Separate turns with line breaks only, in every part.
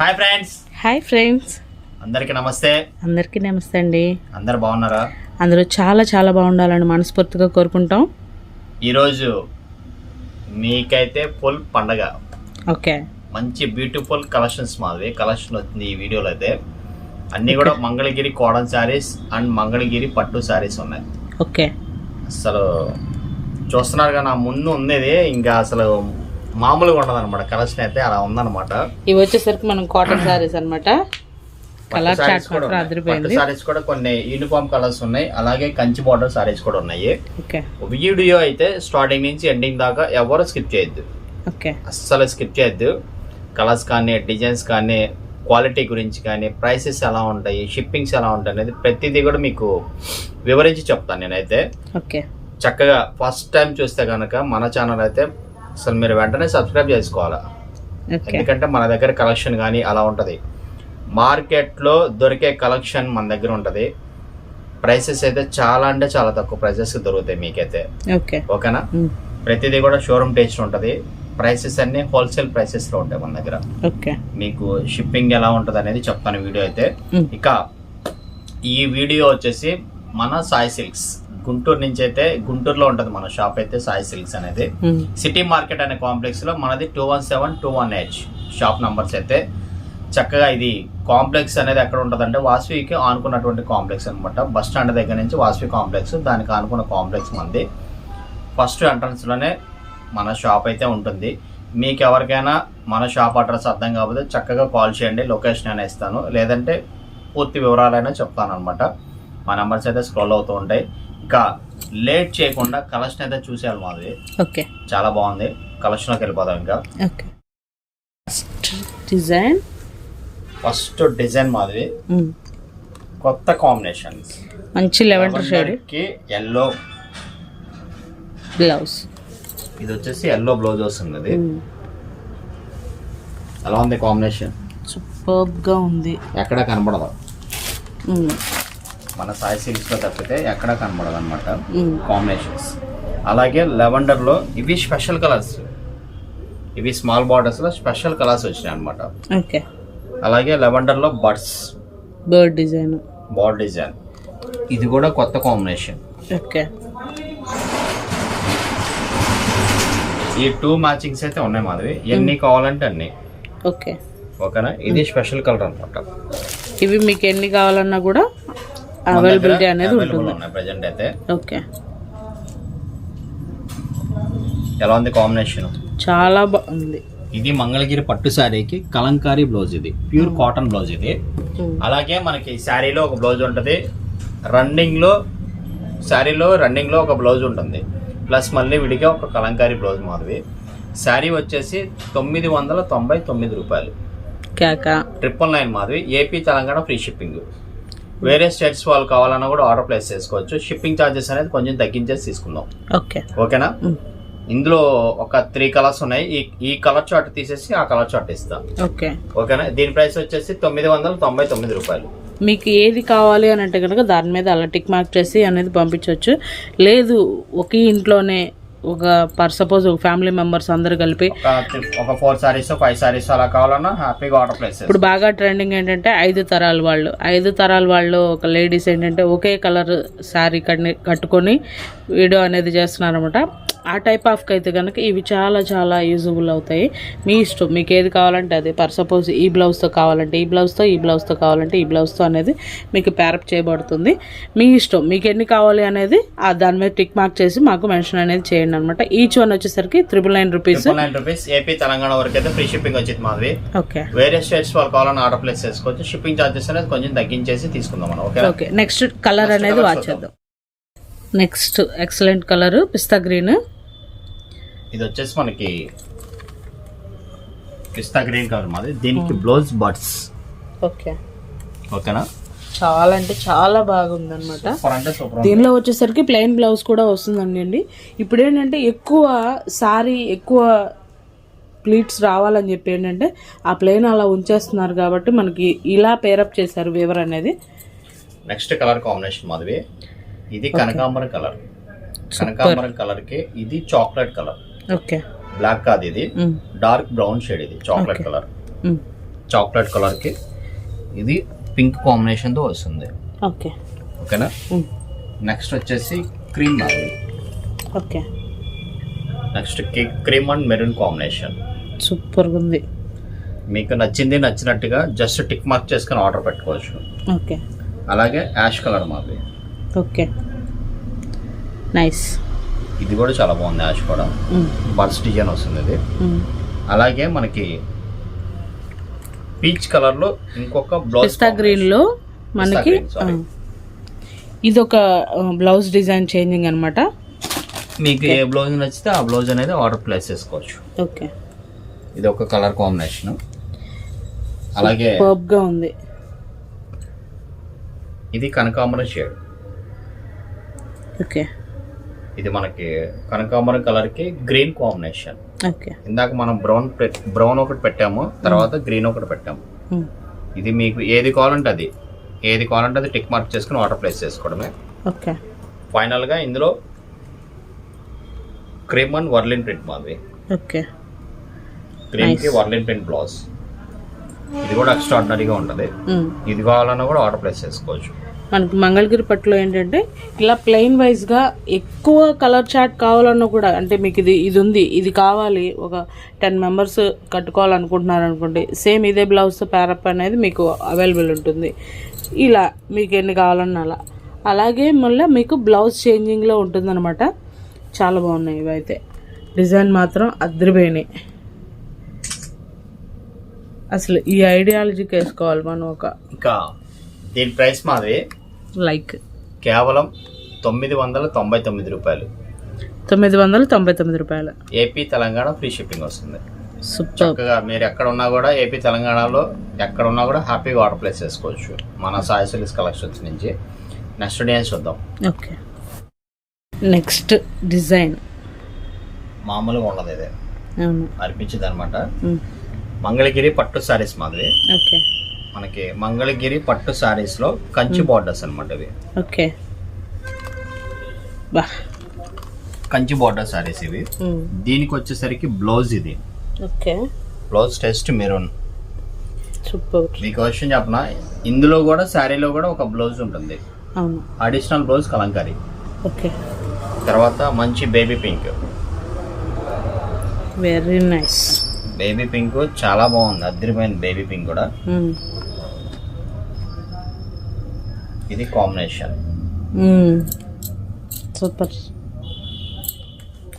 Hi friends
hi friends
అందరికీ నమస్తే.
అందరికీ నమస్తే అండి.
అందరు బాగున్నారా?
అందరూ చాలా చాలా బాగుండాలని మనస్ఫూర్తిగా కోరుకుంటాం.
ఈరోజు మీకైతే ఫుల్ పండగ.
ఓకే.
మంచి బ్యూటిఫుల్ కలెక్షన్స్ మాది కలెక్షన్ వచ్చింది ఈ వీడియోలో అయితే. అన్నీ కూడా మంగళగిరి కోడన్ శారీస్ అండ్ మంగళగిరి పట్టు శారీస్ ఉన్నాయి.
ఓకే.
అసలు చూస్తున్నారుగా నా ముందు ఉండేది. ఇంకా అసలు మామూలుగా ఉండదు అనమాట కలెక్షన్ అయితే అలా ఉందన్నమాట.
ఇవి వచ్చేసరికి మనం కాటన్ శారీస్ అన్నమాట. Colour chart. అదిరిపోయింది.
సారీస్ కూడా కొన్ని యూనిఫామ్ కలర్స్ ఉన్నాయి. అలాగే కంచి బార్డర్ సారీస్ కూడా ఉన్నాయి. వీడియో అయితే స్టార్టింగ్ నుంచి ఎండింగ్ దాకా ఎవరు స్కిప్ చేయొద్దు.
ఓకే.
అస్సలు స్కిప్ చేయొద్దు. కలర్స్ కానీ డిజైన్స్ కానీ క్వాలిటీ గురించి కానీ ప్రైసెస్ ఎలా ఉంటాయి షిప్పింగ్స్ ఎలా ఉంటాయి అనేది ప్రతిదీ కూడా మీకు వివరించి చెప్తాను నేనైతే.
ఓకే.
చక్కగా ఫస్ట్ టైం చూస్తే కనుక మన ఛానల్ అయితే అసలు మీరు వెంటనే సబ్స్క్రైబ్ చేసుకోవాలి? ఎందుకంటే మన దగ్గర కలెక్షన్ కానీ అలా ఉంటుంది. మార్కెట్లో దొరికే కలెక్షన్ మన దగ్గర ఉంటుంది. ప్రైసెస్ అయితే చాలా అంటే చాలా తక్కువ ప్రైసెస్ దొరుకుతాయి మీకైతే.
ఓకే.
ఓకేనా? ప్రతిదీ కూడా షోరూమ్ టేస్ట్ ఉంటుంది. ప్రైసెస్ అన్ని హోల్సేల్ ప్రైసెస్లో ఉంటాయి మన దగ్గర.
ఓకే.
మీకు షిప్పింగ్ ఎలా ఉంటుంది అనేది చెప్తాను వీడియో అయితే. ఇక ఈ వీడియో వచ్చేసి మన సాయి సిల్క్స్. గుంటూరు నుంచి అయితే గుంటూరులో ఉంటుంది మన షాప్ అయితే సాయి సిల్క్స్ అనేది. సిటీ మార్కెట్ అనే కాంప్లెక్స్లో మనది two one seven two one H shop numbers అయితే. చక్కగా ఇది కాంప్లెక్స్ అనేది ఎక్కడ ఉంటుందంటే వాసవికి ఆనుకున్నటువంటి కాంప్లెక్స్ అనమాట బస్ స్టాండ్ దగ్గర నుంచి వాసవి కాంప్లెక్స్ దానికి ఆనుకున్న కాంప్లెక్స్ మనది. ఫస్ట్ ఎంట్రన్స్లోనే మన షాప్ అయితే ఉంటుంది. మీకు ఎవరికైనా మన షాప్ అడ్రస్ అర్థం కాకపోతే చక్కగా కాల్ చేయండి లొకేషన్ అయినా ఇస్తాను. లేదంటే పూర్తి వివరాలైనా చెప్తాను అనమాట మా నెంబర్స్ అయితే స్క్రోల్ అవుతూ ఉంటాయి. ఇంకా లేట్ చేయకుండా కలెక్షన్ అయితే చూసేయాలి మాది.
ఓకే.
చాలా బాగుంది. కలెక్షన్లోకి వెళ్ళిపోదాం ఇంకా.
Okay. First design.
First design మాది. కొత్త కాంబినేషన్స్
మంచి లెవెండర్ షేడ్.
కి ఎల్లో
బ్లౌజ్.
ఇది వచ్చేసి ఎల్లో బ్లౌజ్ వస్తుంది ఇది ఎలా ఉంది కాంబినేషన్?
సూపర్గా ఉంది.
ఎక్కడ కనబడదు మన సాయి సిల్క్స్లో తప్పితే ఎక్కడ కనబడదు అనమాట కాంబినేషన్స్ అలాగే లెవెండర్లో ఇవి స్పెషల్ కలర్స్ ఇవి స్మాల్ బార్డర్స్లో స్పెషల్ కలర్స్ వచ్చినాయి అనమాట
ఓకే.
అలాగే లెవెండర్లో birds
bird design
bird design ఇది కూడా కొత్త కాంబినేషన్
ఓకే.
ఈ టూ మ్యాచింగ్స్ అయితే ఉన్నాయి మాధవి. ఎన్ని కావాలంటే అన్ని.
ఓకే.
ఓకేనా? ఇది స్పెషల్ కలర్ అనమాట
ఇవి మీకు ఎన్ని కావాలన్నా కూడా అవైలబిలిటీ అనేది ఉంటుంది.
ప్రజెంట్ అయితే.
ఓకే.
ఎలా ఉంది కాంబినేషన్
చాలా బాగుంది.
ఇది మంగళగిరి పట్టు శారీకి కలంకారీ బ్లౌజ్ ఇది. ప్యూర్ కాటన్ బ్లౌజ్ ఇది. అలాగే మనకి శారీలో ఒక బ్లౌజ్ ఉంటుంది. రన్నింగ్లో శారీలో రన్నింగ్లో ఒక బ్లౌజ్ ఉంటుంది. ప్లస్ మళ్ళీ విడిగా ఒక కలంకారీ బ్లౌజ్ మాదిరి శారీ వచ్చేసి తొమ్మిది వందల తొంభై తొమ్మిది రూపాయలు. Triple nine Madhavi AP Telangana free shipping వేరే స్టేట్స్ వాళ్ళు కావాలన్నా కూడా ఆర్డర్ ప్లేస్ చేసుకోవచ్చు. షిప్పింగ్ ఛార్జెస్ అనేది కొంచెం తగ్గించేసి తీసుకుందాం.
ఓకే.
ఓకేనా. ఇందులో ఒక త్రీ కలర్స్ ఉన్నాయి. ఈ ఈ కలర్ చార్ట్ తీసేసి ఆ కలర్ చార్ట్ ఇస్తా.
ఓకే.
ఓకేనా? దీని ప్రైస్ వచ్చేసి తొమ్మిది వందల తొంభై తొమ్మిది రూపాయలు.
మీకు ఏది కావాలి అని అంటే కనుక దాని మీద అలా టిక్ మార్క్ చేసి అనేది పంపించవచ్చు. లేదు ఒకే ఇంట్లోనే ఒక పర్ సపోజ్ ఒక ఫ్యామిలీ మెంబర్స్ అందరు కలిపి
ఒక ఫోర్ సారీస్ ఫైవ్ సారీస్ అలా కావాలన్నా హ్యాపీగా ఆర్డర్ ప్లేస్
ఇప్పుడు బాగా ట్రెండింగ్ ఏంటంటే ఐదు తరాల వాళ్ళు. ఐదు తరాల వాళ్ళు ఒక లేడీస్ ఏంటంటే ఒకే కలర్ శారీ కట్టుకొని వీడియో అనేది చేస్తున్నారు అనమాట ఆ టైప్ ఆఫ్కి అయితే కనుక ఇవి చాలా చాలా యూజబుల్ అవుతాయి. మీ ఇష్టం. మీకు ఏది కావాలంటే అది. పర్ సపోజ్ ఈ బ్లౌజ్తో కావాలంటే ఈ బ్లౌజ్తో ఈ బ్లౌజ్తో కావాలంటే ఈ బ్లౌజ్తో అనేది మీకు ప్యారప్ చేయబడుతుంది. మీ ఇష్టం. మీకు ఎన్ని కావాలి అనేది ఆ దాని మీద టిక్ మార్క్ చేసి మాకు మెన్షన్ అనేది చేయండి అనమాట ఈచ్ వన్ వచ్చేసరికి triple nine rupees
nine rupees AP Telangana వరకు అయితే ఫ్రీ షిప్పింగ్ వచ్చింది మాది.
ఓకే
వేరే స్టేట్స్ వాళ్ళు కావాలన్నా ఆర్డర్ ప్లేస్ చేసుకోవచ్చు. షిప్పింగ్ ఛార్జెస్ అనేది కొంచెం తగ్గించేసి తీసుకుందాం మనం. ఓకే
ఓకే నెక్స్ట్ కలర్ అనేది వాచ్ చేద్దాం. Next excellent colour pista green
ఇది వచ్చేసి మనకి పిస్తా గ్రీన్ కలర్ మాది. దీనికి బ్లౌజ్ బడ్స్
ఓకే.
ఓకేనా?
చాలా అంటే చాలా బాగుంది అనమాట దీనిలో వచ్చేసరికి ప్లెయిన్ బ్లౌజ్ కూడా వస్తుందండి అండి. ఇప్పుడు ఏంటంటే ఎక్కువ సారీ ఎక్కువ ప్లీట్స్ రావాలని చెప్పి ఏంటంటే ఆ ప్లెయిన్ అలా ఉంచేస్తున్నారు కాబట్టి మనకి ఇలా పేరప్ చేశారు వేవర్ అనేది.
నెక్స్ట్ కలర్ కాంబినేషన్ మాధవి ఇది కనకాంబరం కలర్ కనకాంబరం కలర్కి ఇది చాక్లెట్ కలర్
ఓకే.
బ్లాక్ కాదు ఇది. డార్క్ బ్రౌన్ షేడ్ ఇది. చాక్లెట్. కలర్ చాక్లెట్ కలర్కి ఇది పింక్ కాంబినేషన్తో వస్తుంది.
ఓకే.
ఓకేనా. నెక్స్ట్ వచ్చేసి cream
okay.
Next cream and maroon combination
సూపర్గా ఉంది
మీకు నచ్చింది నచ్చినట్టుగా జస్ట్ టిక్ మార్క్ చేసుకొని ఆర్డర్ పెట్టుకోవచ్చు.
ఓకే.
అలాగే యాష్ కలర్ మాది.
ఓకే. నైస్
ఇది కూడా చాలా బాగుంది యాష్ కూడా. బర్డ్స్ డిజైన్ వస్తుంది ఇది. అలాగే మనకి పీచ్ కలర్లో ఇంకొక బ్లౌజ్
పిస్తా గ్రీన్లో మనకి ఇది ఒక బ్లౌజ్ డిజైన్ చేంజింగ్ అనమాట
మీకు ఏ బ్లౌజ్ నచ్చితే ఆ బ్లౌజ్ అనేది ఆర్డర్ ప్లేస్ చేసుకోవచ్చు.
ఓకే.
ఇది ఒక కలర్ కాంబినేషన్. అలాగే
పర్బ్గా ఉంది.
ఇది కనకాంబరం షేడ్.
ఓకే.
ఇది మనకి కనకాంబరం కలర్కి గ్రీన్ కాంబినేషన్.
ఓకే.
ఇందాక మనం బ్రౌన్ బ్రౌన్ ఒకటి పెట్టాము తర్వాత గ్రీన్ ఒకటి పెట్టాము. ఇది మీకు ఏది కావాలంటే అది. ఏది కావాలంటే అది టిక్ మార్క్ చేసుకుని ఆర్డర్ ప్లేస్ చేసుకోవడమే.
ఓకే.
ఫైనల్గా ఇందులో క్రీమ్ అండ్ వర్లిన్ ప్రింట్ మాది.
ఓకే.
క్రీమ్కి వర్లిన్ ప్రింట్ బ్లౌజ్. ఇది కూడా ఎక్స్ట్రాడినరీగా ఉంటుంది.
ఉమ్.
ఇది కావాలన్నా కూడా ఆర్డర్ ప్లేస్ చేసుకోవచ్చు.
మనకి మంగళగిరి పట్టులో ఏంటంటే ఇలా ప్లెయిన్ వైజ్గా ఎక్కువ కలర్ చాట్ కావాలన్నా కూడా అంటే మీకు ఇది ఇది ఉంది ఇది కావాలి ఒక టెన్ మెంబర్స్ కట్టుకోవాలనుకుంటున్నారు అనుకోండి సేమ్ ఇదే బ్లౌజ్తో ప్యారప్ అనేది మీకు అవైలబుల్ ఉంటుంది. ఇలా మీకు ఎన్ని కావాలన్నా అలా. అలాగే మళ్ళీ మీకు బ్లౌజ్ చేంజింగ్లో ఉంటుందన్నమాట. చాలా బాగున్నాయి ఇవైతే డిజైన్ మాత్రం అద్దరిపోయినాయి అసలు ఈ ఐడియాలజీకి వేసుకోవాలి మనం ఒక
ఇంకా దీని ప్రైస్ మాది.
లైక్
కేవలం తొమ్మిది వందల తొంభై తొమ్మిది రూపాయలు.
తొమ్మిది వందల తొంభై తొమ్మిది రూపాయలు.
ఏపీ తెలంగాణ ఫ్రీ షిప్పింగ్ వస్తుంది.
సూపర్.
చక్కగా మీరు ఎక్కడ ఉన్నా కూడా ఏపీ తెలంగాణలో ఎక్కడ ఉన్నా కూడా హ్యాపీగా ఆర్డర్ ప్లేస్ చేసుకోవచ్చు. మన సాయి సిల్క్స్ కలెక్షన్స్ నుంచి. నెక్స్ట్ డిజైన్ చూద్దాం.
ఓకే. Next design.
మామూలుగా ఉండదు ఇది.
అవును.
అనిపించింది అనమాట మంగళగిరి పట్టు శారీస్ మాది
ఓకే.
మనకి మంగళగిరి పట్టు శారీస్లో కంచి బార్డర్స్ అనమాట ఇవి.
ఓకే. బా.
కంచి బార్డర్ శారీస్ ఇవి. దీనికి వచ్చేసరికి బ్లౌజ్ ఇది.
Okay.
Blouse test maroon.
Super.
మీకు విషయం చెప్పనా? ఇందులో కూడా శారీలో కూడా ఒక బ్లౌజ్ ఉంటుంది. Additional blouse Kalamkari.
ఓకే.
తర్వాత మంచి baby pink
very nice
baby pink చాలా బాగుంది. అద్దరిపోయింది బేబీ పింక్ కూడా. ఇది కాంబినేషన్.
సూపర్.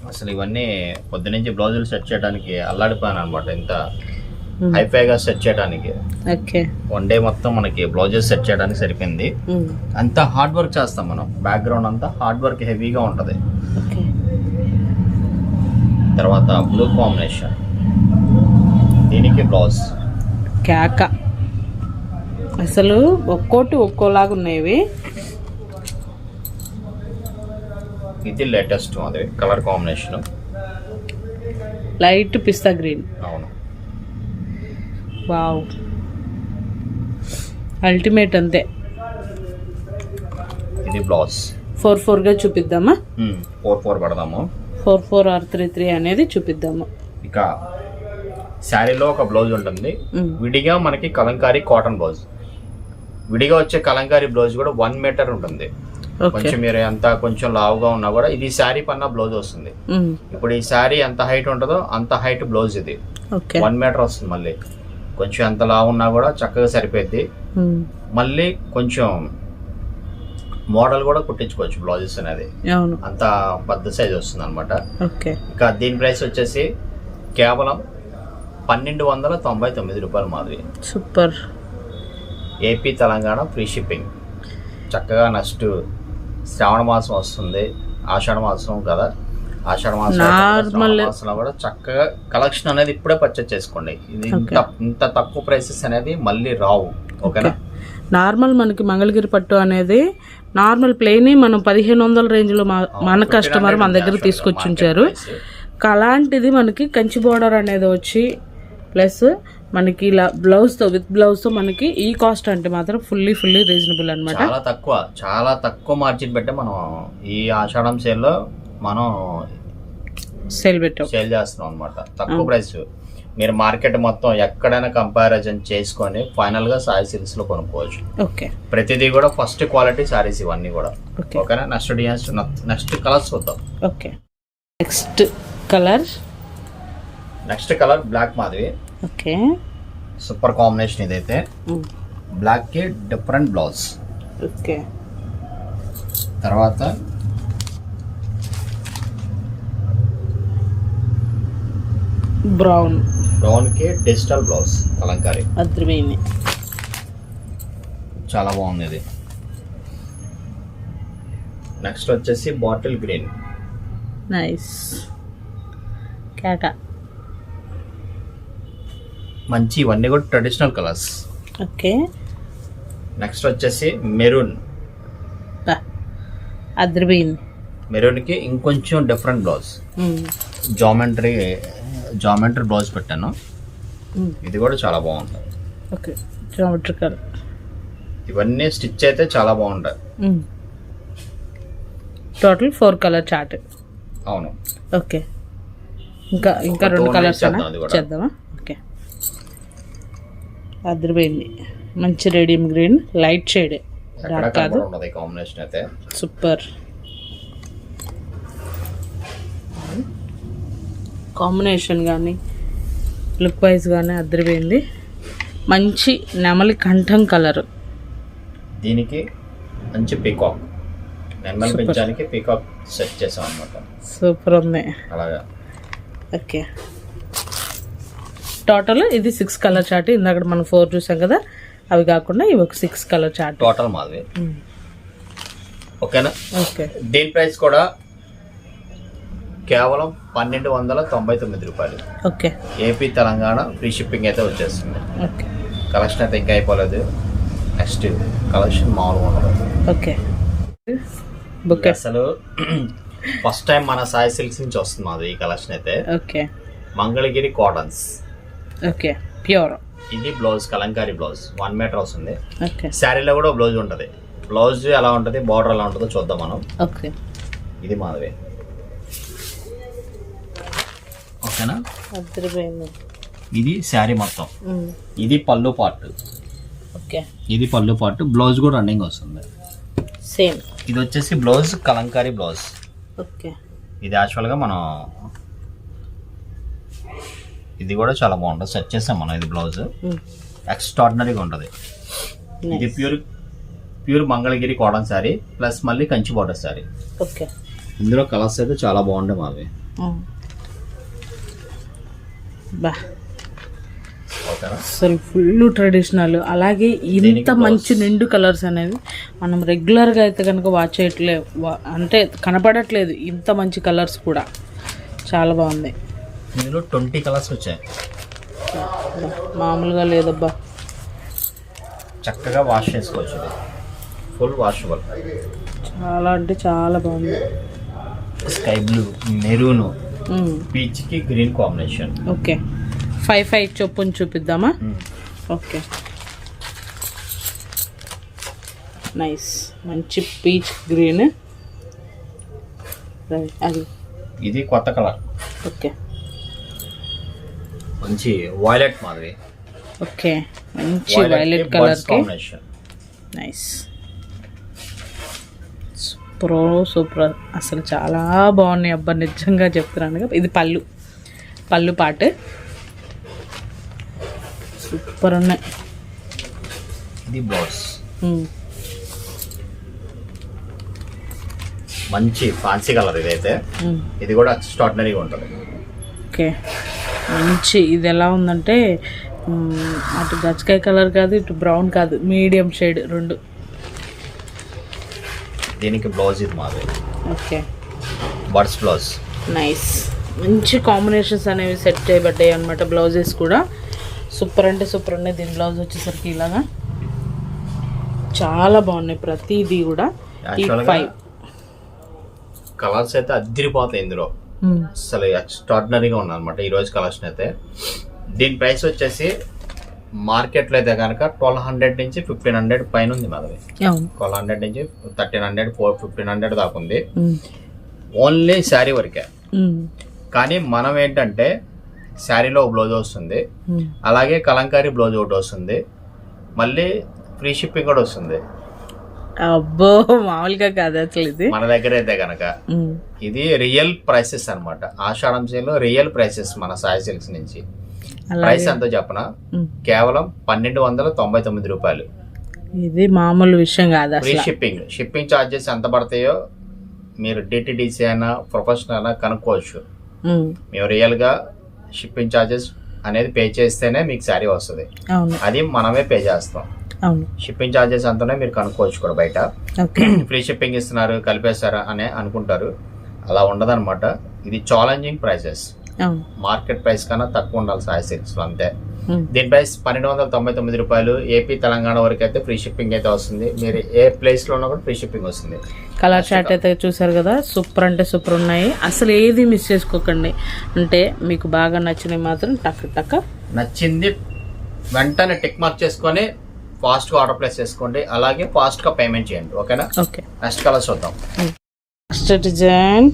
అసలు ఇవన్నీ పొద్దునుంచి బ్లౌజులు సెట్ చేయడానికి అల్లాడిపోయాను అనమాట ఇంత హైఫైగా సెట్ చేయడానికి.
ఓకే.
వన్ డే మొత్తం మనకి బ్లౌజెస్ సెట్ చేయడానికి సరిపోయింది. అంతా హార్డ్ వర్క్ చేస్తాం మనం. బ్యాక్గ్రౌండ్ అంతా హార్డ్ వర్క్ హెవీగా ఉంటుంది.
ఓకే.
తర్వాత బ్లూ కాంబినేషన్ దీనికి బ్లౌజ్
కేక. అసలు ఒక్కోటి ఒక్కోలాగా ఉన్నాయి
ఇది లేటెస్ట్ అది colour combination
light pista green
అవును.
వావ్ అల్టిమేట్ అంతే.
ఇది బ్లౌజ్
ఫోర్ ఫోర్గా చూపిద్దామా?
Four four పడదాము.
Four four or three three అనేది చూపిద్దాము.
ఇక శారీలో ఒక బ్లౌజ్ ఉంటుంది.
మ్మ్.
విడిగా మనకి కలంకారీ కాటన్ బ్లౌజ్ విడిగా వచ్చే కలంకారీ బ్లౌజ్ కూడా వన్ మీటర్ ఉంటుంది. కొంచెం మీరు ఎంత కొంచెం లావుగా ఉన్నా కూడా ఇది శారీ పన్న బ్లౌజ్ వస్తుంది. ఇప్పుడు ఈ శారీ ఎంత హైట్ ఉంటుందో అంత హైట్ బ్లౌజ్ ఇది. వన్ మీటర్ వస్తుంది మళ్ళీ. కొంచెం ఎంత లావు ఉన్నా కూడా చక్కగా సరిపోద్ది. మళ్ళీ కొంచెం మోడల్ కూడా కుట్టించుకోవచ్చు బ్లౌజెస్ అనేది. అంత పెద్ద సైజ్ వస్తుంది అనమాట
ఓకే
ఇక దీని ప్రైస్ వచ్చేసి కేవలం పన్నెండు వందల తొంభై తొమ్మిది రూపాయలు మాదిరి.
Super.
AP Telangana free shipping చక్కగా నెక్స్ట్ శ్రావణ మాసం వస్తుంది. ఆషాఢ మాసం కదా. ఆషాఢ మాసం కూడా చక్కగా కలెక్షన్ అనేది ఇప్పుడే పర్చేస్ చేసుకోండి. ఇది ఇంత ఇంత తక్కువ ప్రైసెస్ అనేది మళ్ళీ రావు. ఓకేనా?
నార్మల్ మనకి మంగళగిరి పట్టు అనేది నార్మల్ ప్లేని మనం పదిహేను వందల రేంజ్లో మన కస్టమర్ మన దగ్గర తీసుకొచ్చి ఉంచారు. అలాంటిది మనకి కంచి బోర్డర్ అనేది వచ్చి ప్లస్ మనకి ఇలా బ్లౌజ్తో విత్ బ్లౌజ్తో మనకి ఈ కాస్ట్ అంటే మాత్రం ఫుల్లీ ఫుల్లీ రీజనబుల్ అనమాట
చాలా తక్కువ చాలా తక్కువ మార్జిన్ పెట్టే మనం ఈ ఆషాఢం సేల్లో మనం
సేల్ పెట్టాం.
సేల్ చేస్తున్నాం అనమాట తక్కువ ప్రైస్ మీరు మార్కెట్ మొత్తం ఎక్కడైనా కంపారిజన్ చేసుకొని ఫైనల్గా సాయి సిల్క్స్లో కొనుక్కోవచ్చు.
ఓకే.
ప్రతిదీ కూడా ఫస్ట్ క్వాలిటీ సారీస్ ఇవన్నీ కూడా.
ఓకే.
ఓకేనా? నెక్స్ట్ డిజైన్స్ నెక్స్ట్ కలర్స్ చూద్దాం.
Okay. Next colour
next colour black Madhavi.
Okay.
Super combination ఇదైతే. బ్లాక్కి డిఫరెంట్ బ్లౌజ్
ఓకే.
తర్వాత
బ్రౌన్
బ్రౌన్కి డిజిటల్ బ్లౌజ్ కలంకారీ
అద్రిపోయింది
చాలా బాగుంది ఇది. నెక్స్ట్ వచ్చేసి బాటిల్ గ్రీన్
నైస్ కేటా
మంచి ఇవన్నీ కూడా ట్రెడిషనల్ కలర్స్
ఓకే.
నెక్స్ట్ వచ్చేసి మెరూన్
బా అద్రిపోయింది
మెరూన్కి ఇంకొంచెం different blouse geometry geometry blouse పెట్టాను. ఇది కూడా చాలా బాగుంటుంది
ఓకే జామెట్రికల్
ఇవన్నీ స్టిచ్ అయితే చాలా బాగుంటాయి.
టోటల్ ఫోర్ కలర్ చార్ట్
అవును.
ఓకే. ఇంకా ఇంకా రెండు కలర్స్. చేద్దామా? అదిరిపోయింది. మంచి radium green light shade. Dark కాదు.
కాంబినేషన్ అయితే.
సూపర్. కాంబినేషన్ కానీ లుక్ వైజ్ కానీ అదిరిపోయింది. మంచి నెమలి కంఠం కలర్.
దీనికి మంచి పీకాక్.
Super.
పెంచడానికి పీకాక్ సెట్ చేసాం అనమాట
సూపర్ ఉంది.
అలాగా.
ఓకే. టోటల్ ఇది సిక్స్ కలర్ చార్ట్. ఇందాక మనం ఫోర్ చూసాం కదా అవి కాకుండా ఇవి ఒక సిక్స్ కలర్ చార్ట్.
టోటల్ మాది ఓకేనా?
ఓకే.
దీని ప్రైస్ కూడా కేవలం పన్నెండు వందల తొంభై తొమ్మిది రూపాయలు.
Okay.
AP Telangana free shipping అయితే వచ్చేస్తుంది.
ఓకే.
కలెక్షన్ అయితే ఇంకా అయిపోలేదు. నెక్స్ట్ కలెక్షన్ మామూలుగా ఉండదు.
ఓకే. బుక్
అసలు ఫస్ట్ టైం మన సాయి సిల్క్స్ నుంచి వస్తుంది మాది ఈ కలెక్షన్ అయితే.
Okay.
Mangalagiri cottons.
Okay pure.
ఇది blouse Kalamkari blouse. One metre వస్తుంది
ఓకే.
శారీలో కూడా బ్లౌజ్ ఉంటుంది. బ్లౌజ్ ఎలా ఉంటుంది బార్డర్ ఎలా ఉంటుందో చూద్దాం మనం.
ఓకే.
ఇది మాధవి ఓకేనా? ఇది శారీ మొత్తం. ఇది పళ్ళు పార్ట్
ఓకే.
ఇది పళ్ళు పార్ట్ బ్లౌజ్ కూడా రన్నింగ్ వస్తుంది
సేమ్
ఇది వచ్చేసి బ్లౌజ్ కలంకారీ బ్లౌజ్.
ఓకే.
ఇది యాక్చువల్గా మనం ఇది కూడా చాలా బాగుంటుంది. సెట్ చేసాం మనం ఇది బ్లౌజ్ ఎక్స్ట్రాడినరీగా ఉంటుంది. ఇది pure pure Mangalagiri cotton sari plus మళ్ళీ కంచి బార్డర్ శారీ
ఓకే
ఇందులో కలర్స్ అయితే చాలా బాగుంటాయి మావి.
బా.
ఓకేనా
అసలు ఫుల్ ట్రెడిషనల్ అలాగే ఇంత మంచి నిండు కలర్స్ అనేవి మనం రెగ్యులర్గా అయితే కనుక వాచ్ చేయట్లేదు అంటే కనపడట్లేదు ఇంత మంచి కలర్స్ కూడా. చాలా బాగుంది.
ఇందులో ట్వంటీ కలర్స్ వచ్చాయి.
మామూలుగా లేదబ్బా.
చక్కగా వాష్ చేసుకోవచ్చు ఫుల్ వాషబుల్
చాలా అంటే చాలా బాగుంది.
Sky blue maroon. పీచ్కి green combination
okay. Five five చొప్పున చూపిద్దామా? ఓకే. నైస్ మంచి పీచ్ గ్రీన్ అది.
ఇది కొత్త కలర్
ఓకే.
మంచి వైలెట్ మాదిరి.
ఓకే మంచి violet colour
combination
nice super super అసలు చాలా బాగున్నాయి అబ్బా నిజంగా చెప్తున్నాను. ఇది పళ్ళు. పళ్ళు పాట. సూపర్ ఉన్నాయి.
ఇది బ్లౌజ్
మ్మ్.
మంచి ఫ్యాన్సీ కలర్ ఇదైతే.
మ్మ్.
ఇది కూడా ఎక్స్ట్రాడినరీగా ఉంటుంది.
ఓకే. మంచి ఇది ఎలా ఉందంటే అటు గచ్చకాయ కలర్ కాదు ఇటు బ్రౌన్ కాదు మీడియం షేడ్ రెండు.
దీనికి బ్లౌజ్ ఇది మాది.
ఓకే.
బర్డ్స్ బ్లౌజ్
నైస్ మంచి కాంబినేషన్స్ అనేవి సెట్ చేయబడ్డాయి అనమాట బ్లౌజెస్ కూడా. సూపర్ అంటే సూపర్ ఉన్నాయి. దీని బ్లౌజ్ వచ్చేసరికి ఇలాగా. చాలా బాగున్నాయి ప్రతిదీ కూడా. ఈ ఫైవ్
కలర్స్ అయితే అద్దరిపోతాయి ఇందులో. అసలు ఎక్స్ట్రాడినరీగా ఉంది అనమాట ఈ రోజు కలెక్షన్ అయితే. దీని ప్రైస్ వచ్చేసి మార్కెట్లో అయితే కనుక ట్వెల్వ్ హండ్రెడ్ నుంచి ఫిఫ్టీన్ హండ్రెడ్ పైన ఉంది మాది. ట్వెల్వ్ హండ్రెడ్ నుంచి thirteen hundred four fifteen hundred దాకా ఉంది. ఓన్లీ శారీ వరకే.
మ్మ్.
కానీ మనం ఏంటంటే శారీలో బ్లౌజ్ వస్తుంది. అలాగే కలంకారీ బ్లౌజ్ ఒకటి వస్తుంది. మళ్ళీ ఫ్రీ షిప్పింగ్ కూడా వస్తుంది.
అబ్బో మామూలుగా కాదు అసలు ఇది.
మన దగ్గర అయితే కనుక. ఇది రియల్ ప్రైసెస్ అన్నమాట. ఆషాఢం సేల్లో రియల్ ప్రైసెస్ మన సాయి సిల్క్స్ నుంచి. ప్రైస్ ఎంతో చెప్పన. కేవలం పన్నెండు వందల తొంభై తొమ్మిది రూపాయలు.
ఇది మామూలు విషయం కాదు
ఫ్రీ షిప్పింగ్ షిప్పింగ్ ఛార్జెస్ ఎంత పడతాయో మీరు డిటిడిసి అయినా ప్రొఫెషనల్ అయినా కనుక్కోవచ్చు. మేము రియల్గా షిప్పింగ్ ఛార్జెస్ అనేది పే చేస్తేనే మీకు శారీ వస్తుంది. అది మనమే పే చేస్తాం. షిప్పింగ్ ఛార్జెస్ అంతనే మీరు కనుక్కోవచ్చు కూడా బయట. ఫ్రీ షిప్పింగ్ ఇస్తున్నారు కలిపేస్తారా అని అనుకుంటారు. అలా ఉండదన్నమాట. ఇది ఛాలెంజింగ్ ప్రైసెస్ మార్కెట్ ప్రైస్ కన్నా తక్కువ ఉండాలి సాయి సిల్క్స్ అంతే. దీని ప్రైస్ పన్నెండు వందల తొంభై తొమ్మిది రూపాయలు ఏపీ తెలంగాణ వరకు అయితే ఫ్రీ షిప్పింగ్ అయితే వస్తుంది. మీరు ఏ ప్లేస్లో ఉన్నా కూడా ఫ్రీ షిప్పింగ్ వస్తుంది.
కలర్ చార్ట్ అయితే చూసారు కదా సూపర్ అంటే సూపర్ ఉన్నాయి. అసలు ఏది మిస్ చేసుకోకండి. అంటే మీకు బాగా నచ్చినవి మాత్రం టక్ టక్.
నచ్చింది వెంటనే టిక్ మార్క్ చేసుకొని ఫాస్ట్గా ఆర్డర్ ప్లేస్ చేసుకోండి. అలాగే ఫాస్ట్గా పేమెంట్ చేయండి. ఓకేనా?
ఓకే.
నెక్స్ట్ కలర్ చూద్దాం.
Next design.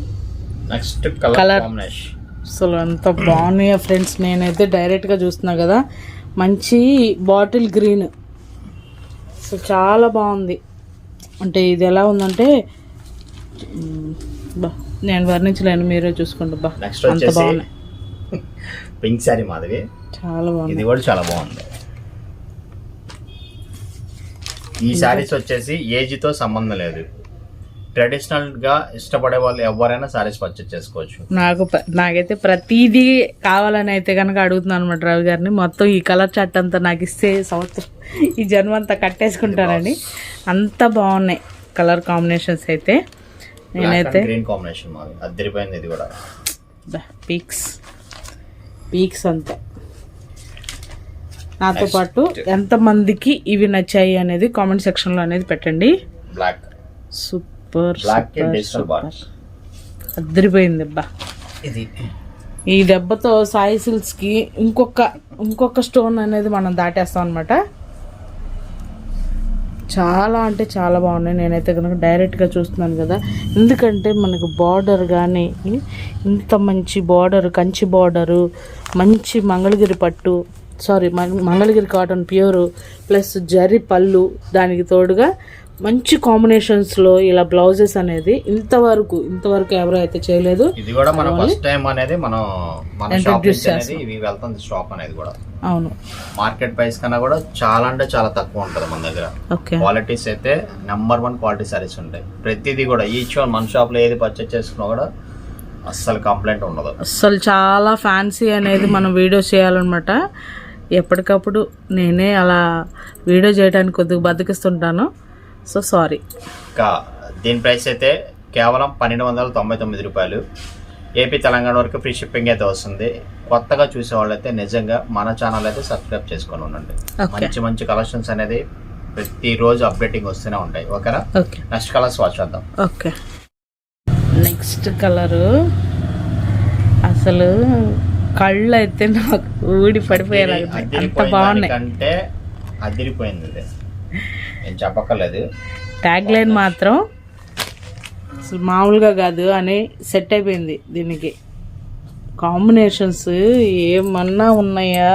Next colour. Combination.
అసలు ఎంత బాగున్నాయో ఫ్రెండ్స్ నేనైతే డైరెక్ట్గా చూస్తున్నా కదా. మంచి బాటిల్ గ్రీన్. సో చాలా బాగుంది. అంటే ఇది ఎలా ఉందంటే బా నేను వర్ణించలేను మీరే చూసుకోండి బా.
నెక్స్ట్
అంత బాగున్నాయి.
పింక్ శారీ మాధవి.
చాలా బాగుంది.
ఇది కూడా చాలా బాగుంది. ఈ శారీస్ వచ్చేసి ఏజ్తో సంబంధం లేదు. ట్రెడిషనల్గా ఇష్టపడే వాళ్ళు ఎవరైనా శారీస్ పర్చేస్ చేసుకోవచ్చు.
నాకు నాకైతే ప్రతిదీ కావాలని అయితే కనుక అడుగుతున్నాను అనమాట రవి గారిని. మొత్తం ఈ కలర్ చాట్ అంతా నాకు ఇస్తే సంవత్సరం ఈ జన్మ అంతా కట్టేసుకుంటానండి అంత బాగున్నాయి కలర్ కాంబినేషన్స్ అయితే. నేనైతే
గ్రీన్ కాంబినేషన్ మాది. అద్దరిపోయింది ఇది కూడా.
పీక్స్. పీక్స్ అంతా. నాతో పాటు ఎంతమందికి ఇవి నచ్చాయి అనేది కామెంట్ సెక్షన్లో అనేది పెట్టండి.
బ్లాక్
సూపర్ అద్దరిపోయింది అబ్బా.
ఇది.
ఈ దెబ్బతో సాయి సిల్క్స్కి ఇంకొక ఇంకొక స్టోన్ అనేది మనం దాటేస్తాం అనమాట చాలా అంటే చాలా బాగున్నాయి. నేనైతే కనుక డైరెక్ట్గా చూస్తున్నాను కదా. ఎందుకంటే మనకు బార్డర్ కానీ ఇంత మంచి బార్డర్ కంచి బార్డరు మంచి మంగళగిరి పట్టు sari Mangalagiri cotton pure plus zari పళ్ళు దానికి తోడుగా మంచి కాంబినేషన్స్లో ఇలా బ్లౌజెస్ అనేది ఇంతవరకు ఇంతవరకు ఎవరు అయితే చేయలేదు.
ఇది కూడా మనం ఫస్ట్ టైం అనేది మనం మన షాప్ అనేది ఇవి వెళ్తుంది షాప్ అనేది కూడా.
అవును.
మార్కెట్ ప్రైస్ కన్నా కూడా చాలా అంటే చాలా తక్కువ ఉంటుంది మన దగ్గర.
ఓకే.
క్వాలిటీస్ అయితే నెంబర్ వన్ క్వాలిటీ సారీస్ ఉంటాయి. ప్రతిదీ కూడా ఈచ్ వన్ మన షాప్లో ఏది పర్చేస్ చేసుకున్నా కూడా అస్సలు కంప్లైంట్ ఉండదు.
అసలు చాలా ఫ్యాన్సీ అనేది మనం వీడియోస్ చేయాలన్నమాట. ఎప్పటికప్పుడు నేనే అలా వీడియో చేయడానికి కొద్దిగా బతికిస్తుంటాను. So sorry.
ఇంకా దీని ప్రైస్ అయితే కేవలం పన్నెండు వందల తొంభై తొమ్మిది రూపాయలు. ఏపీ తెలంగాణ వరకు ఫ్రీ షిప్పింగ్ అయితే వస్తుంది. కొత్తగా చూసే వాళ్ళైతే నిజంగా మన ఛానల్ అయితే సబ్స్క్రైబ్ చేసుకొని ఉండండి. మంచి మంచి కలెక్షన్స్ అనేది ప్రతిరోజు అప్డేటింగ్ వస్తూనే ఉంటాయి. ఓకేనా?
ఓకే.
నెక్స్ట్ కలర్స్ వాచ్ చేద్దాం
ఓకే. నెక్స్ట్ కలరు అసలు కళ్ళు అయితే నాకు ఊడి ఉన్నాయి. అంత బాగున్నాయి.
దానికంటే అదిరిపోయింది నేను చెప్పక్కర్లేదు.
ట్యాగ్ లైన్ మాత్రం అసలు మామూలుగా కాదు అని సెట్ అయిపోయింది దీనికి. కాంబినేషన్స్ ఏమన్నా ఉన్నాయా?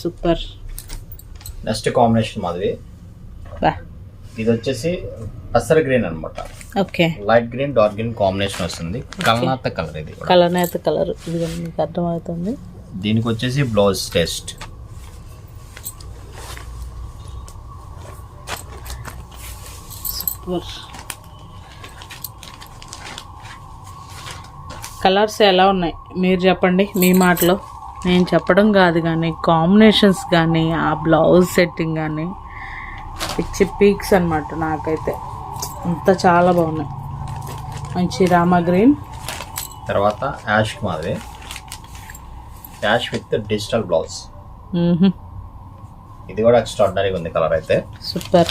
సూపర్
నెక్స్ట్ కాంబినేషన్ మాది
బా
ఇది వచ్చేసి పసర గ్రీన్ అన్నమాట.
Okay
light green dark green combination వస్తుంది. కలనాత కలర్ ఇది
అయితే కలర్. ఇది మీకు అర్థమవుతుంది.
దీనికి వచ్చేసి బ్లౌజ్ టెస్ట్.
సూపర్ కలర్స్ ఎలా ఉన్నాయి? మీరు చెప్పండి మీ మాటలో. నేను చెప్పడం కాదు కానీ కాంబినేషన్స్ కానీ ఆ బ్లౌజ్ సెట్టింగ్ కానీ పిచ్చి పీక్స్ అనమాట నాకైతే. అంత చాలా బాగున్నాయి. మంచి రామా గ్రీన్.
తర్వాత యాష్ మాది యాష్ విత్ డిజిటల్ బ్లౌజ్. ఇది కూడా ఎక్స్ట్రాడినరీగా ఉంది కలర్ అయితే.
సూపర్.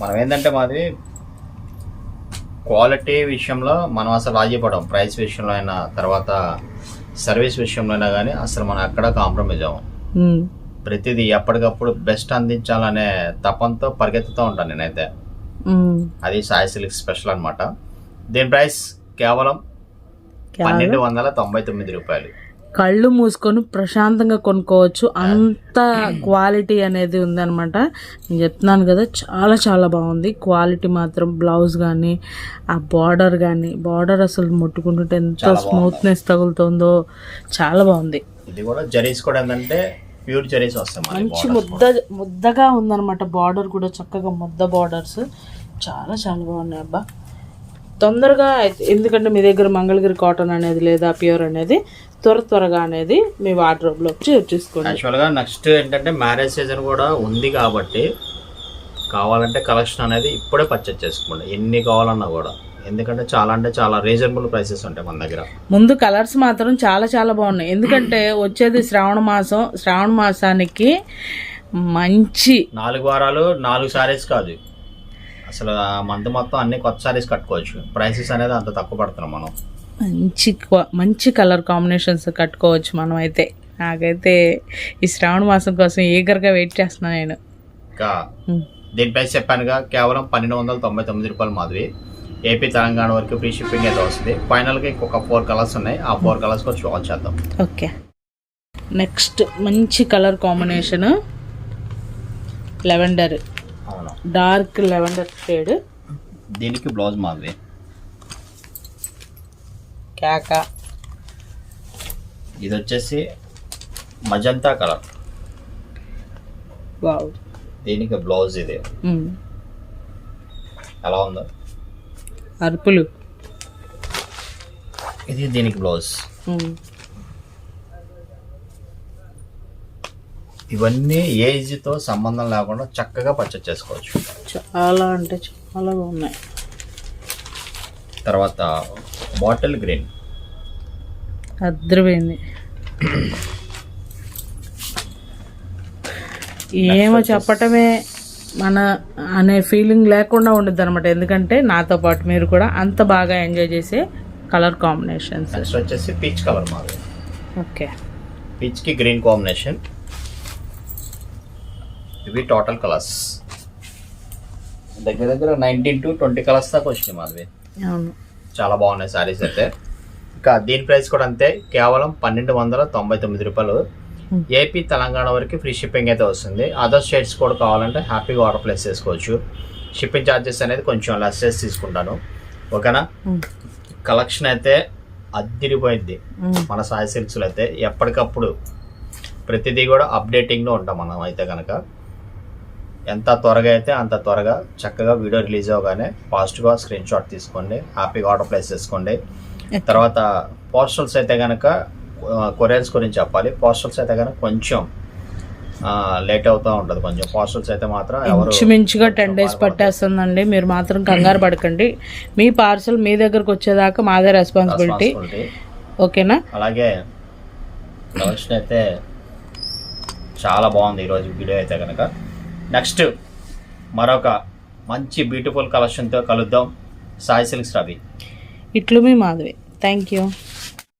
మనం ఏంటంటే మాది క్వాలిటీ విషయంలో మనం అసలు రాజీపడం ప్రైస్ విషయంలో అయినా తర్వాత సర్వీస్ విషయంలో అయినా కానీ అసలు మనం ఎక్కడ కాంప్రమైజ్ అవ్వం ప్రతిదీ ఎప్పటికప్పుడు బెస్ట్ అందించాలనే తపంతో పరిగెత్తుతూ ఉంటాను నేనైతే. అది సాయి సిల్క్ స్పెషల్ అన్నమాట. దీని ప్రైస్ కేవలం పన్నెండు వందల తొంభై తొమ్మిది రూపాయలు.
కళ్ళు మూసుకొని ప్రశాంతంగా కొనుక్కోవచ్చు. అంత క్వాలిటీ అనేది ఉందన్నమాట. నేను చెప్తున్నాను కదా చాలా చాలా బాగుంది. క్వాలిటీ మాత్రం బ్లౌజ్ కానీ ఆ బార్డర్ కానీ బార్డర్ అసలు ముట్టుకుంటుంటే ఎంత. స్మూత్నెస్ తగులుతుందో చాలా బాగుంది.
ఇది కూడా జరీస్ కూడా ఏంటంటే ప్యూర్ జరీస్ వస్తాయి
మంచి ముద్ద ముద్దగా ఉందన్నమాట బార్డర్ కూడా చక్కగా ముద్ద బార్డర్స్. చాలా చాలా బాగున్నాయి అబ్బా. తొందరగా అయితే- ఎందుకంటే మీ దగ్గర మంగళగిరి కాటన్ అనేది లేదా ప్యూర్ అనేది త్వర త్వరగా అనేది మీ వార్డ్రోబ్లో చూసుకోండి
యాక్చువల్గా నెక్స్ట్ ఏంటంటే మ్యారేజ్ సీజన్ కూడా ఉంది కాబట్టి కావాలంటే కలెక్షన్ అనేది ఇప్పుడే పర్చేజ్ చేసుకోండి. ఎన్ని కావాలన్నా కూడా. ఎందుకంటే చాలా అంటే చాలా రీజనబుల్ ప్రైసెస్ ఉంటాయి మన దగ్గర.
ముందు కలర్స్ మాత్రం చాలా చాలా బాగున్నాయి. ఎందుకంటే వచ్చేది శ్రావణ మాసం శ్రావణ మాసానికి మంచి
నాలుగు వారాలు నాలుగు సారీస్ కాదు. అసలు మంత్ మొత్తం అన్ని కొత్త సారీస్ కట్టుకోవచ్చు. ప్రైసెస్ అనేది అంత తక్కువ పడుతున్నాం మనం.
మంచి మంచి కలర్ కాంబినేషన్స్ కట్టుకోవచ్చు మనం అయితే. నాకైతే ఈ శ్రావణ మాసం కోసం ఈగర్గా వెయిట్ చేస్తున్నా నేను.
ఇంకా
ఉమ్.
దీని ప్రైస్ చెప్పానుగా కేవలం పన్నెండు వందల తొంభై తొమ్మిది రూపాయలు మాదిరి ఏపీ తెలంగాణ వరకు ఫ్రీ షిప్పింగ్ అయితే వస్తుంది. ఫైనల్గా ఇంకొక ఫోర్ కలర్స్ ఉన్నాయి. ఆ ఫోర్ కలర్స్ కూడా చూడాలి చేద్దాం.
ఓకే. నెక్స్ట్ మంచి కలర్ కాంబినేషన్ లెవెండర్
అవును.
డార్క్ లెవెండర్ షేడ్
దీనికి బ్లౌజ్ మాదిరి.
కేక
ఇది వచ్చేసి మజంతా కలర్ దీనికి బ్లౌజ్ ఇది.
ఉమ్.
ఎలా ఉందో?
అరుపులు.
ఇది దీనికి బ్లౌజ్. ఇవన్నీ ఏజ్తో సంబంధం లేకుండా చక్కగా పర్చేస్ చేసుకోవచ్చు.
చాలా అంటే చాలా బాగున్నాయి.
తర్వాత బాటిల్ గ్రీన్.
అద్రిపోయింది ఏమో చెప్పటమే మన అనే ఫీలింగ్ లేకుండా ఉండద్దు అనమాట ఎందుకంటే నాతో పాటు మీరు కూడా అంత బాగా ఎంజాయ్ చేసే కలర్ కాంబినేషన్స్
నెక్స్ట్ వచ్చేసి పీచ్ కలర్ మాది.
ఓకే
పీచ్కి గ్రీన్ కాంబినేషన్ ఇవి టోటల్ కలర్స్ దగ్గర దగ్గర నైన్టీన్ టు ట్వంటీ కలర్స్ దాకా వచ్చినాయి మాది.
అవును.
చాలా బాగున్నాయి సారీస్ అయితే. ఇంకా దీని ప్రైస్ కూడా అంతే. కేవలం పన్నెండు వందల తొంభై తొమ్మిది రూపాయలు. ఏపీ తెలంగాణ వరకు ఫ్రీ షిప్పింగ్ అయితే వస్తుంది. అదర్ స్టేట్స్ కూడా కావాలంటే హ్యాపీగా ఆర్డర్ ప్లేస్ చేసుకోవచ్చు. షిప్పింగ్ ఛార్జెస్ అనేది కొంచెం లెస్ చేసి తీసుకుంటాను. ఓకేనా. కలెక్షన్ అయితే అద్దిరిపోయింది. మన సాయి సిల్క్స్లో అయితే ఎప్పటికప్పుడు ప్రతిదీ కూడా అప్డేటింగ్లో ఉంటాం మనం అయితే కనుక ఎంత త్వరగా అయితే అంత త్వరగా చక్కగా వీడియో రిలీజ్ అవగానే ఫాస్ట్గా స్క్రీన్ షాట్ తీసుకోండి. హ్యాపీగా ఆర్డర్ ప్లేస్ చేసుకోండి. తర్వాత పోస్టల్స్ అయితే కనుక కొరియర్స్ గురించి చెప్పాలి. పోస్టల్స్ అయితే కనుక కొంచెం లేట్ అవుతూ ఉంటుంది కొంచెం. పోస్టల్స్ అయితే మాత్రం
ఇంచుమించుగా టెన్ డేస్. పట్టేస్తుందండి. మీరు మాత్రం కంగారు పడకండి. మీ పార్సల్ మీ దగ్గరకు వచ్చేదాకా మాదే రెస్పాన్సిబిలిటీ. ఓకేనా?
అలాగే కలెక్షన్ అయితే చాలా బాగుంది ఈరోజు వీడియో అయితే కనుక. నెక్స్ట్ మరొక మంచి బ్యూటిఫుల్ కలెక్షన్తో కలుద్దాం. సాయి సిల్క్స్ రవి.
ఇట్లు మీ మాధవి. Thank you